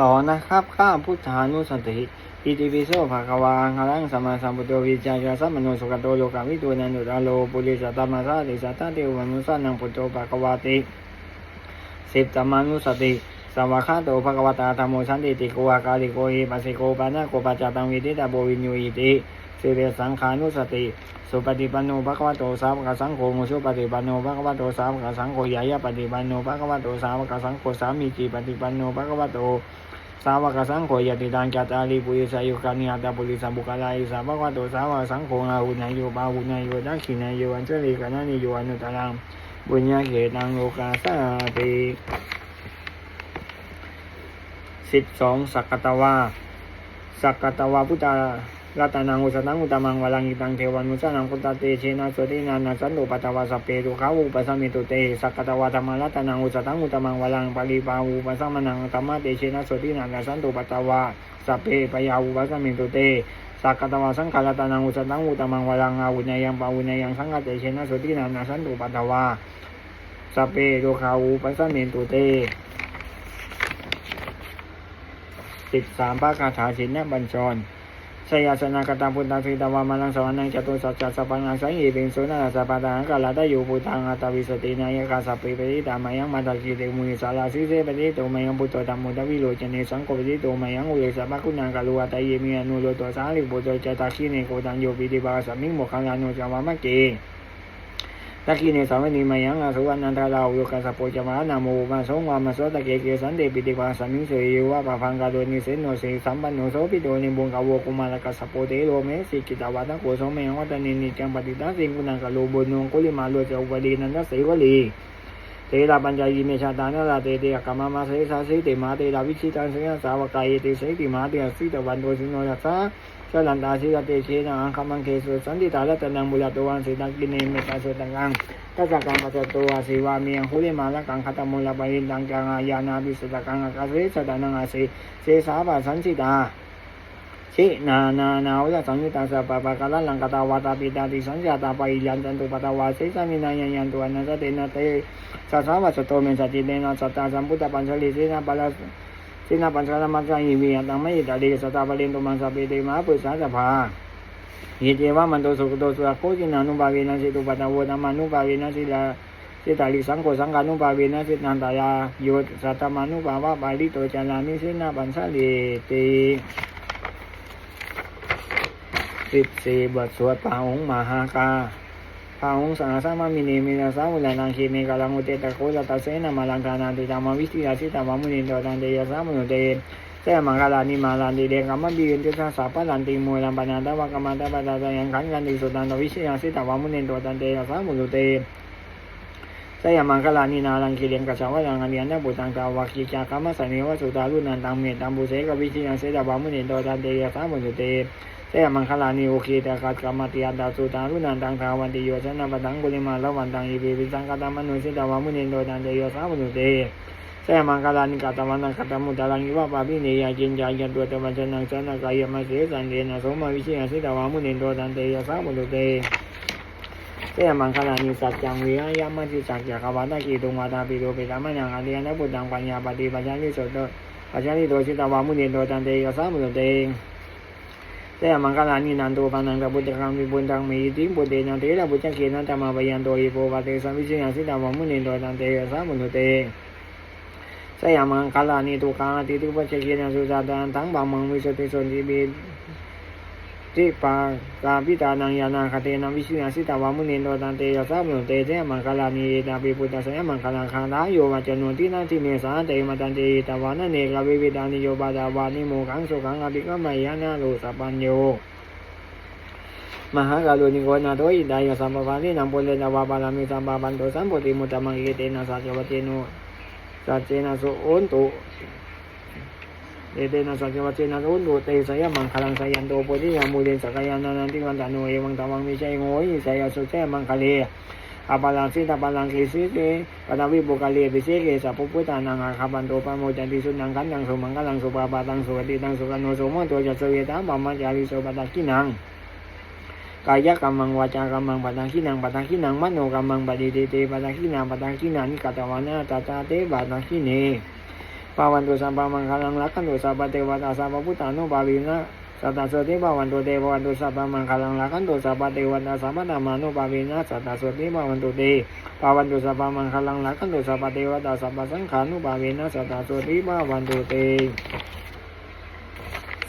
ต่อนะครับข้าพุทธานุสติอิติปิโสภะคะวาหังสัมมาสัมพุทโธวิจายาสัมมโนสุขโตโลกาวิตูนันตุตาโลปุริสัตตมะสาติสัตตะเทวมนุสานังพุทโธภะคะวาติสิบธรรมานุสติสวากขาโตภะคะวตาธรรมโมสันติติโกอาการิโกหิปัสสิโกปานะโกปัจจตังวิทิตาโบวิญญูอิติสิเรสังขานุสติสุปฏิปันโนภะคะวะโตสาวกสังโฆมุสุปฏิปันโนภะคะวะโตสาวกสังโฆยายะปฏิปันโนภะคะวะโตสาวกสังโฆสามีจิปฏิปันโนภะคะวะโต สาวกสังโฆยติตังจัตตาริปุริสายุคานิอัตตปุริสัมบุคลายสาวกโตสาวกสังโฆอาหุนายโยปาหุนายโยดักขินายโยอัญเชลิกานานิโยอนุตารังบุญญาเขตังโลกาสาติสิบสองสักกตวาสักกตวาพุทธา รัตนังอุสตังอุตมังวลังอิตังเทวันุสานังพุทธเตเชนะสวตินานาสันตุปัตวาสเปตุขาวุปสัมมิตุเตสักกตวาธรรมรัตนังอุสตังอุตมังวลังปริปาวุปสัมมนังธรรมเตเชนะสวตินานาสันตุปัตวาสเปปยาวุปสัมมิตุเตสักกตวาสังขารตนังอุสตังอุตมังวลังอาวุนยังปาวุนยังสังฆเตเชนะสวตินานาสันตุปัตวาสเปโลคาวุปสัมมิตุเตสิบสามพระคาถาชินนบัญชร ชยาสนากตังพุทธังสิตวามาลังสวรนังจตุสัจจะสัพพังสังอิเป็นสุนัสัพพตังกาลาตอยู่พุทธังอัตวิสตินายกาสัพเพปริตามายังมาตากิเตมุนิสาลาสิเสปฏิโตมายังพุทโธธรรมุตวิโรจเนสังโฆปฏิโตมายังอุเรสัพพะคุณังกาลุวัตเยมีอนุโลตัวสาลิบุตรจตาคีเนโกตังโยปิติบาสัมมิงโมคังานุจามามะเก ตักขีเนสามันีมายังอาสุวรรณันทาลาวโยกัสสะโปจมานาโมมาสงวามาโสตะเกเกสันเดปิติวาสัมมิงเสยวะปะพังกาโดนิเสนโนเสสัมปันโนโสปิโดนิบุงกาวกุมาลกัสสะโปเตโลเมสิกิตาวาตะโกโสเมยังวัตนินิจังปฏิตาสิงกุนังกะโลบุญนงกุลิมาโลเจอุปดีนันทเสวลีเทระปัญญายิเมชาตานาลาเตเตกามามาเสสาสิเตมาเตระวิชิตังเสยสาวกายเตเสติมาเตสิตวันโตสิโนยัสสะ สลันตาสิกเตเชนะอังคัมังเคสุสันติตาลตนังบุรตวันสิตังกิเนเมตาสุตังอังตัสสะกังปัจจตัวสิวามียังหุลิมาละกังคตมุลปะหินตังจังอายานาภิสุตะกังอากาเสสตานังอาสิเสสาปะสันสิตาชินานานาวิสังยุตาสัพปะกะลังกตาวาตาปิตาติสัญญาตาปะยันตันตุปตาวาเสสามินายันยันตุอนันตเตนะเตสัสาวะสโตเมสติเตนะสัตตาสัมพุทธปัญชลิเสนะปะละ สินาปัญชรรมัจจายิมีตังไม่ตาดีสตาปเรนตุมังสเปติมาปุสาสภาเยเจวะมันโตสุขโตสุขโคจินานุภาเวนะสิตุปัตตวนามานุภาเวนะสิลาสิตาลิสังโฆสังฆานุภาเวนะสินันตายาโยสัตมานุภาวะปาลิโตจานามิสินาปัญชลิติสิบสี่บทสวดปาองมหากา พาหงสังสามามินีมินาสาวุลานังคีเมกาลังอุเตตะโคจตเสนามาลังกานาติตามาวิสิยาสิตามามุนินโตตันเตยสามุนเตเสมังกาลานิมาลันติเดกัมมะบิยินติสาสาปะลันติมูลังปนาตวะกัมมันตะปะตะตะยังขันกันติสุตันตวิสิยาสิตามามุนินโตตันเตยสามุนเตสยามังกลานินาลังกิเลงกัจฉาวะยังอเนียนะบุตังตาวะกิจากรรมสันนิวสุตาลุนันตังเมตังบุเสกวิสิยาสิตามมุนิโตตันเตยสามุนนโตกัดกรรมติยาดาสุตารุนันตังทาวันติโยะปตังกุลิมาลวันตังอิปิปิสังกตามนุสิตาวามุนินโตเต ဆေယမင်္ဂလာနိဝခေတကကမတယတာသုတံရုဏံတံခာဝတိယောဇနပတံကုလိမလောဘံတံဤဝေဝိသံကတမနုစိတဝမုနိလောတံတေယောသာဝနုတေဆေယမင်္ဂလာနိကတမနကတမုတလံဤဝပါပိနေယကျင်ကြယံတောတမဇနံဇနကာယမစေသံဒေနသောမဝိရှိယစိတဝမုနိလောတံတေယောသာဝနုတေစေမင်္ဂလာနိသကြံဝေယယမတိသကြခဝါဒကေတုံဝါဒပိရောပေတမနံငါလျံနဘုဒ္ဓံပညာပတိပဇာနိသောတောအဇာနိသောစိတဝမုနိလောတံတေယောသာဝနုတေ แต่มังกลานินันโตปานังตะบุตรกังวิบุญตังมีติปุเตนะเตระบุจเกนันตมาปยันโตอิโปวาเตสัมวิสิยาสิตาวมุนินโตตันเตสามุนุเตสยามังคลานิตุกังอติตุปัจเจเกนะสุจาตันตังบามังวิสติสนติบิ ติปากาปิตานังยานาคเตนะวิสิยาสิตาวามุนินโตตันเตสามุนุเตเตมังคลานิตาปิปุตตะสยามังคลาคานาโยวัจโนตินาทิเมสาเตมตันเตตาวานะเนกวิวิดานิโยบาดาวานิโมกังสุขังอภิกรมยานาโลสัพพัญโยมหากาลุนิโกนาโตอิดายสัมปวานินังปุเรนาวาบาลามิสัมปาปันโตสัมปุติมุตตมังเกเตนะสัจวัตเตโนสัจเจนะสุโอนตุ เอเตนะสัจวัตเตนะสุโอนตุเตสยมังคลังสยันโตปุริยามูเรสกยานานันติวันตานุเอวังตวังมิใชัยโงยสยสุเสมังคเลอาปาลังสิตาปาลังกิสิเตปนาวิบุกาเลปิเสเกสัพพุทธานังอาคาบันโตปโมจันติสุนังกันนังสุมังคลังสุปาปาตังสุปฏิตังสุกันโนสุโมโตจัสเวตาปัมมัจาริโสปตะกินังกายกรรมังวาจากรรมังปัตังขีนังปัตังขีนังมโนกรรมังปฏิเตเตปัตังขีนังปัตังขีนังนิกตวานาตาตาเตปัตังขีเน ภาวันตุสัพพะมังคลังรักขันตุสัพพะเทวตาสัพพพุทธานุภาวินะสัตตสติภาวันตุเตภวันตุสัพพมังคลังรักขันตุสัพพะเทวตาสัพพะธรรมานุภาวินะสัตตสติภาวันตุเตภาวันตุสัพพมังคลังรักขันตุสัพพะเทวตาสัพพสังขานุภาวินะสัตตสติภาวันตุเต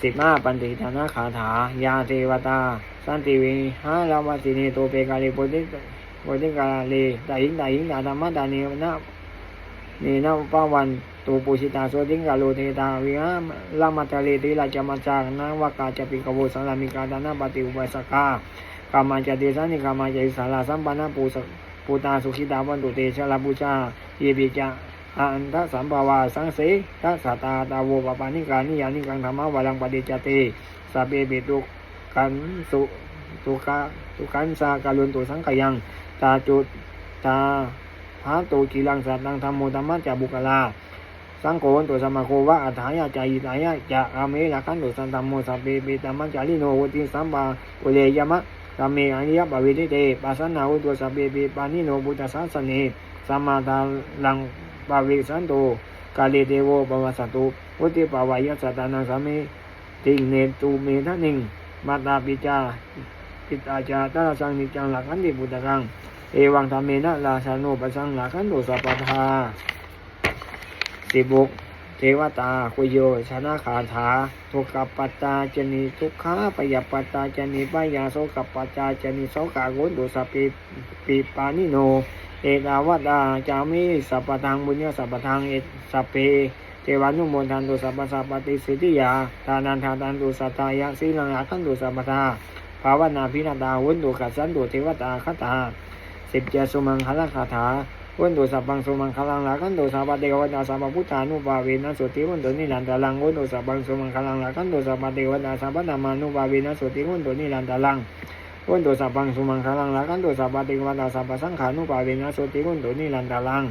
สิบห้าปันติธนาคาถายาเทวตา สันติวิหาลาวสินีโตเปกาลิปุติปุติกาลีตาหิงตาหิงตาธรรมะตาเนวนะนี่นะปาวัน ตูปูชิตาโสติงกาโลเทตาวิหาลามาตาเลติลาจามาจากนาวากาจะปิกโวสังลามิกาดานาปฏิอุปสกากามาจติสานิกามาจติสาราสัมปันาปูสปูตาสุขิตาวันตุเตชะลาบูชาเยบิจาอันทสัมภาวาสังเสทัสตาตาโวปปานิกานิยานิกังธรรมวาลังปฏิจจติสัพเพปิตุกันสุตุกะตุกันสากาลุนตุสังขยังตาจุตตาหาตูกีลังสัตตังธรรมโมธรรมะจะบุคลา สังโฆวันตุสมาโควะอัฏฐายาจายิตายะจะอาเมละขันตุสันธรรมโมสัพเพปิตามัจจาริโนวุติสัมปาอุเลยมะธรรมเมอริยบวิติเตปัสสนาวุตุสัพเพปิปานิโนบุตสัสสเนสัมมาทาลังปาวิสันโตกาเลเทโวปวัสสตุวุติปาวายสัตตานังสัมเมติงเนตุเมทะนิงมาตาปิจาปิตาจาตระสังนิจังหลักขันติบุตรังเอวังธรรมเมนะราชาโนปสังหลักขันโตสัพพทา สิบุกเทวตาคุโยชนะคาถาทุกขปัตตาจนีทุกขาปยปัตตาจนีปยาโสกปัจจาจนีโสกาโกนตุสปิปิปานิโน เอตาวตาจามิสัพพทังบุญญาสัพพทังเอสัพเพเทวานุโมทันตุสัพพสัพปติสิทธิยาทานันทาตันตุสัตตายะสีลังอาคันตุสัพพทาภาวนาพินาตาวุนตุขัสสันตุเทวตาคตาสิบเจสุมังคละคาถา วันตุสัพพังสุมังคลังลาคันตุสัพพะเทวตาสัพพุทธานุภาเวนะสุติวันตุนิรันตาลังวันตุสัพพังสุมังคลังลาคันตุสัพพะเทวตาสัพพะธรรมานุภาเวนะสุติวันตุนิรันตาลังวันตุสัพพังสุมังคลังลาคันตุสัพพะเทวตาสัพพสังขานุภาเวนะสุติวันตุนิรันตาลัง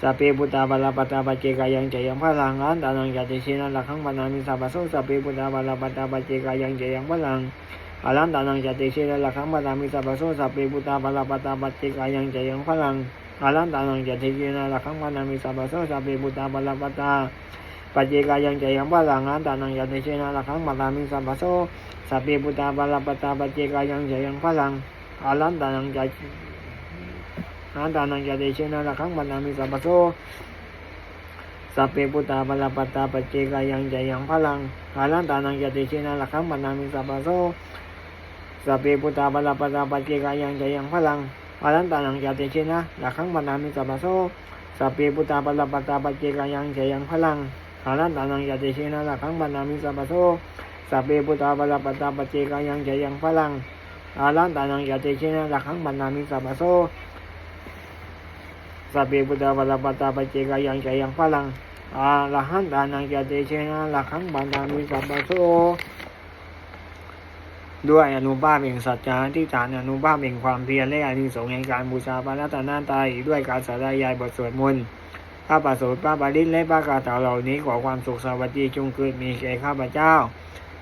สัพเพพุทธาบาลปัตตาปเจกายังเจยังพลังอันตานังยาติชินาลักขังปนามิสัพพะโสสัพเพพุทธาบาลปัตตาปเจกายังเจยังพลัง อาลันตานังจติเชนะละขังปตามิสัพพะโสสัพเพพุตตาปะลปตาปัจเจกายังจะยังพลังอาลันตานังจติเชนะละขังปตามิสัพพโสสัพเพพุตตาปะลปตาปัจเจกายังจะยังพลังอาลังจติเชนะละขังปตามิสัพพะโสสัพเพพุตาปะลาปตาปัจเจกายังจะยังพลังอาลันตานังจอาลันตานังจติเชนะละขังปตามิสัพพะโสสัพเพพุตตาปะลปตาปัจเจกายังจยังพลังอาลันตานังจติเชนะละขังปตามิสัพพะโสสัพเพพุทธาบาลปตาปัจเจกายังจะยังพลังอารันตานังจติเชนะละขังบานามิสัพพะโสสัพเพพุทธาบาลปตาปัจเจกายังจยังพลังอารันตานังจติเชนะละขังบานามิสัพพะโสสัพเพพุทธาบาลปตาปัจเจกายังจะยังพลังอารันตานังจติเชนะละขังบานามิสัพพะโส สัพเพพุทธาบาลาปตาปัจเจกายังจะยังพลังอาละหันตานังจติเชนะละขังบานามิสัพพะโส ด้วยอนุภาพแห่งสัจจะที่ฐานอนุภาพแห่งความเพียรและอานิสงส์แห่งการบูชาพระรัตนตรัยด้วยการสาธยายบทสวดมนต์พระประสูติพระบาลิตและพระคาถาเหล่านี้ขอความสุขสวัสดีจงเกิดมีแก่ข้าพเจ้า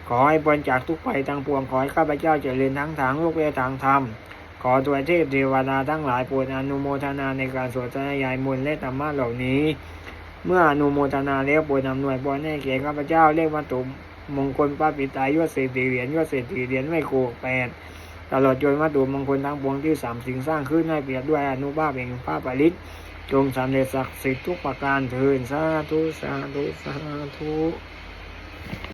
ขอให้พ้นจากทุกภัยทั้งปวงขอให้ข้าพเจ้าเจริญทั้งทางโลกและทางธรรม ขอตัวเทพเทวดาทั้งหลายโปรดอนุโมทนาในการสวดสาธยายมนต์และธรรมะเหล่านี้ เมื่ออนุโมทนาแล้วโปรดนำหน่วยบอลให้แก่ข้าพเจ้าเรียกวัตถุ มงคลพระปิตายศเศรษฐีเหรียญยศเศรษฐีเหรียญไม่โกแปดตลอดจนวัตถุมงคลทั้งปวงที่สามสิ่งสร้างขึ้นให้เปรียบด้วยอนุภาพแห่งพระปริตจงสำเร็จศักดิ์สิทธิ์ทุกประการเถิดสาธุสาธุสาธุ